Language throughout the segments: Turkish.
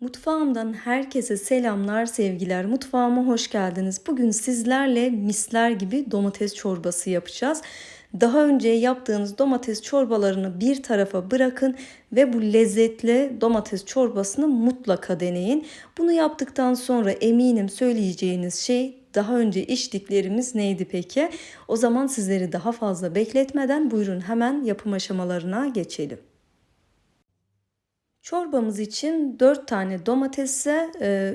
Mutfağımdan herkese selamlar, sevgiler. Mutfağıma hoş geldiniz. Bugün sizlerle misler gibi domates çorbası yapacağız. Daha önce yaptığınız domates çorbalarını bir tarafa bırakın ve bu lezzetli domates çorbasını mutlaka deneyin. Bunu yaptıktan sonra eminim söyleyeceğiniz şey daha önce içtiklerimiz neydi peki? O zaman sizleri daha fazla bekletmeden buyurun hemen yapım aşamalarına geçelim. Çorbamız için 4 tane domatese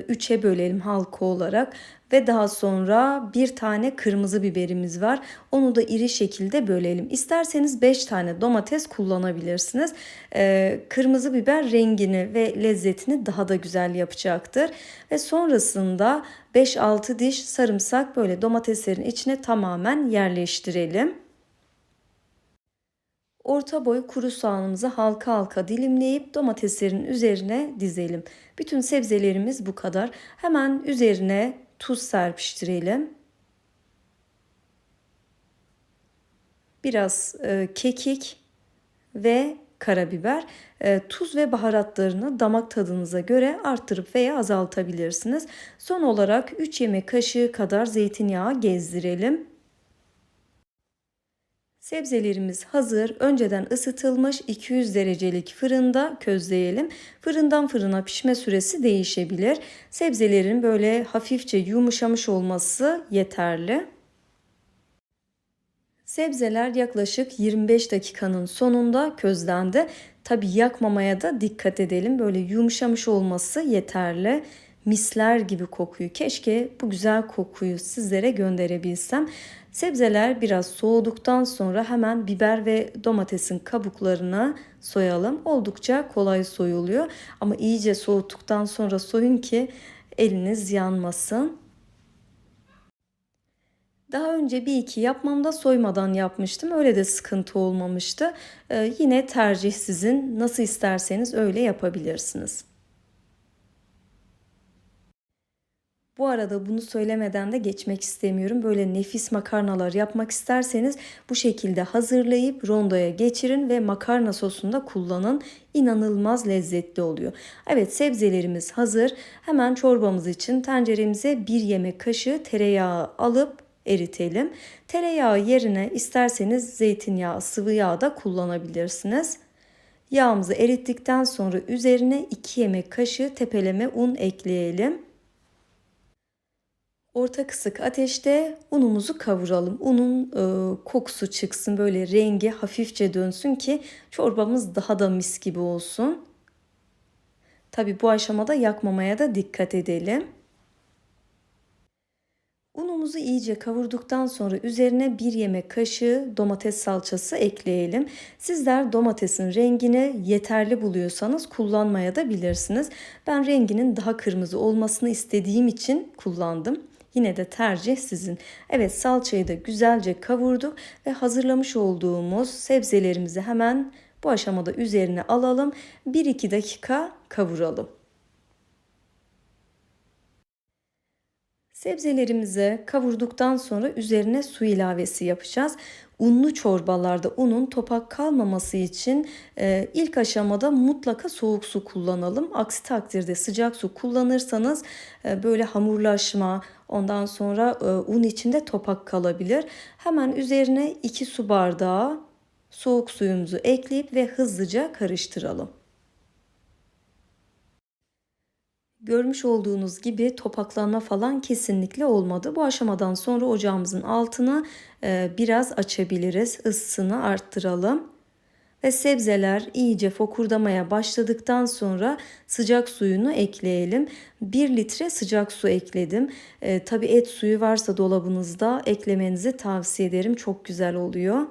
3'e bölelim halka olarak ve daha sonra bir tane kırmızı biberimiz var. Onu da iri şekilde bölelim. İsterseniz 5 tane domates kullanabilirsiniz. E, kırmızı biber rengini ve lezzetini daha da güzel yapacaktır. Ve sonrasında 5-6 diş sarımsak böyle domateslerin içine tamamen yerleştirelim. Orta boy kuru soğanımızı halka halka dilimleyip domateslerin üzerine dizelim. Bütün sebzelerimiz bu kadar. Hemen üzerine tuz serpiştirelim. Biraz e, kekik ve karabiber. E, tuz ve baharatlarını damak tadınıza göre arttırıp veya azaltabilirsiniz. Son olarak 3 yemek kaşığı kadar zeytinyağı gezdirelim. Sebzelerimiz hazır. Önceden ısıtılmış 200 derecelik fırında közleyelim. Fırından fırına pişme süresi değişebilir. Sebzelerin böyle hafifçe yumuşamış olması yeterli. Sebzeler yaklaşık 25 dakikanın sonunda közlendi. Tabi yakmamaya da dikkat edelim. Böyle yumuşamış olması yeterli misler gibi kokuyu. Keşke bu güzel kokuyu sizlere gönderebilsem. Sebzeler biraz soğuduktan sonra hemen biber ve domatesin kabuklarına soyalım. Oldukça kolay soyuluyor ama iyice soğuttuktan sonra soyun ki eliniz yanmasın. Daha önce bir iki yapmamda soymadan yapmıştım. Öyle de sıkıntı olmamıştı. Ee, yine tercih sizin. Nasıl isterseniz öyle yapabilirsiniz. Bu arada bunu söylemeden de geçmek istemiyorum. Böyle nefis makarnalar yapmak isterseniz bu şekilde hazırlayıp rondoya geçirin ve makarna sosunda kullanın. İnanılmaz lezzetli oluyor. Evet sebzelerimiz hazır. Hemen çorbamız için tenceremize bir yemek kaşığı tereyağı alıp eritelim. Tereyağı yerine isterseniz zeytinyağı, sıvı yağ da kullanabilirsiniz. Yağımızı erittikten sonra üzerine 2 yemek kaşığı tepeleme un ekleyelim. Orta kısık ateşte unumuzu kavuralım. Unun e, kokusu çıksın böyle rengi hafifçe dönsün ki çorbamız daha da mis gibi olsun. Tabi bu aşamada yakmamaya da dikkat edelim. Unumuzu iyice kavurduktan sonra üzerine bir yemek kaşığı domates salçası ekleyelim. Sizler domatesin rengini yeterli buluyorsanız kullanmaya da bilirsiniz. Ben renginin daha kırmızı olmasını istediğim için kullandım. Yine de tercih sizin. Evet salçayı da güzelce kavurduk ve hazırlamış olduğumuz sebzelerimizi hemen bu aşamada üzerine alalım. 1-2 dakika kavuralım. Sebzelerimizi kavurduktan sonra üzerine su ilavesi yapacağız. Unlu çorbalarda unun topak kalmaması için e, ilk aşamada mutlaka soğuk su kullanalım. Aksi takdirde sıcak su kullanırsanız e, böyle hamurlaşma ondan sonra e, un içinde topak kalabilir. Hemen üzerine 2 su bardağı soğuk suyumuzu ekleyip ve hızlıca karıştıralım. Görmüş olduğunuz gibi topaklanma falan kesinlikle olmadı. Bu aşamadan sonra ocağımızın altını e, biraz açabiliriz. Isısını arttıralım. Ve sebzeler iyice fokurdamaya başladıktan sonra sıcak suyunu ekleyelim. 1 litre sıcak su ekledim. E, Tabi et suyu varsa dolabınızda eklemenizi tavsiye ederim. Çok güzel oluyor.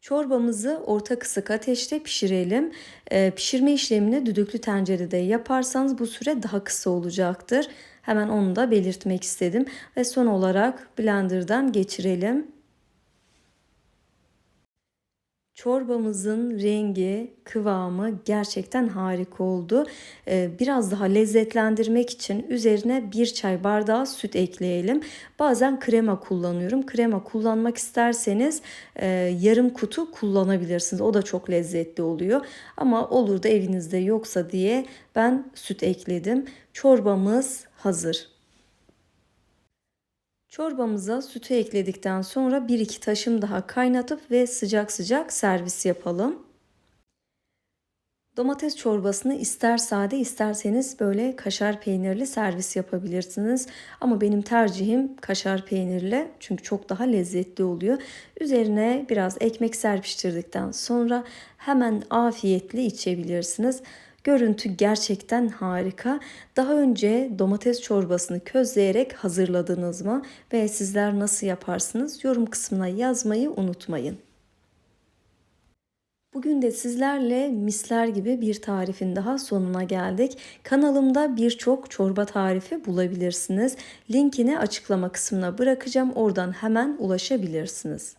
Çorbamızı orta kısık ateşte pişirelim. Ee, pişirme işlemini düdüklü tencerede yaparsanız bu süre daha kısa olacaktır. Hemen onu da belirtmek istedim. Ve son olarak blenderdan geçirelim. Çorbamızın rengi, kıvamı gerçekten harika oldu. Ee, Biraz daha lezzetlendirmek için üzerine bir çay bardağı süt ekleyelim. Bazen krema kullanıyorum. Krema kullanmak isterseniz e, yarım kutu kullanabilirsiniz. O da çok lezzetli oluyor. Ama olur da evinizde yoksa diye ben süt ekledim. Çorbamız hazır. Çorbamıza sütü ekledikten sonra 1-2 taşım daha kaynatıp ve sıcak sıcak servis yapalım. Domates çorbasını ister sade isterseniz böyle kaşar peynirli servis yapabilirsiniz. Ama benim tercihim kaşar peynirli çünkü çok daha lezzetli oluyor. Üzerine biraz ekmek serpiştirdikten sonra hemen afiyetle içebilirsiniz. Görüntü gerçekten harika. Daha önce domates çorbasını közleyerek hazırladınız mı ve sizler nasıl yaparsınız? Yorum kısmına yazmayı unutmayın. Bugün de sizlerle misler gibi bir tarifin daha sonuna geldik. Kanalımda birçok çorba tarifi bulabilirsiniz. Linkini açıklama kısmına bırakacağım. Oradan hemen ulaşabilirsiniz.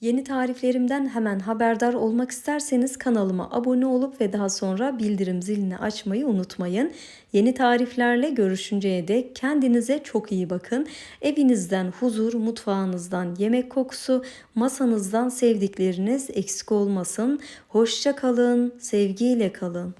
Yeni tariflerimden hemen haberdar olmak isterseniz kanalıma abone olup ve daha sonra bildirim zilini açmayı unutmayın. Yeni tariflerle görüşünceye dek kendinize çok iyi bakın. Evinizden huzur, mutfağınızdan yemek kokusu, masanızdan sevdikleriniz eksik olmasın. Hoşça kalın, sevgiyle kalın.